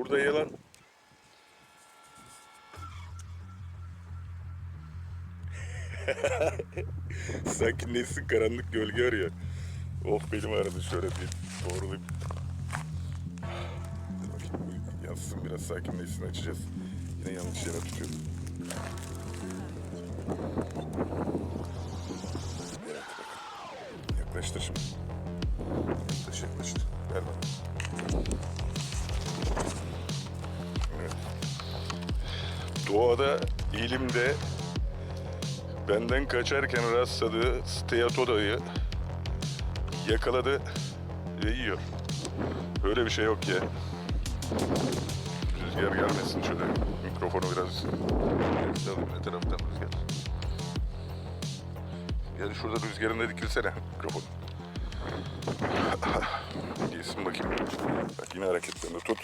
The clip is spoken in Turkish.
Burada yalan. Sanki nesin karanlık gölge arıyor. Of benim aradı şöyle bir doğrulayayım. Dur bakayım yansın biraz sakinleşsin açacağız. Yine yanlış yere tutuyorum. Evet. Yaklaştır şimdi. Yaklaş yaklaştır. Ver bana. Doğada, ilimde benden kaçarken rastladığı steatodayı yakaladı ve yiyor. Böyle bir şey yok ya. Rüzgar gelmesin şöyle mikrofonu biraz alayım ne taraftan rüzgar. Gel şurada rüzgarında dikilsene mikrofon. Gelsin bakayım. Bak yine hareketlerini tut.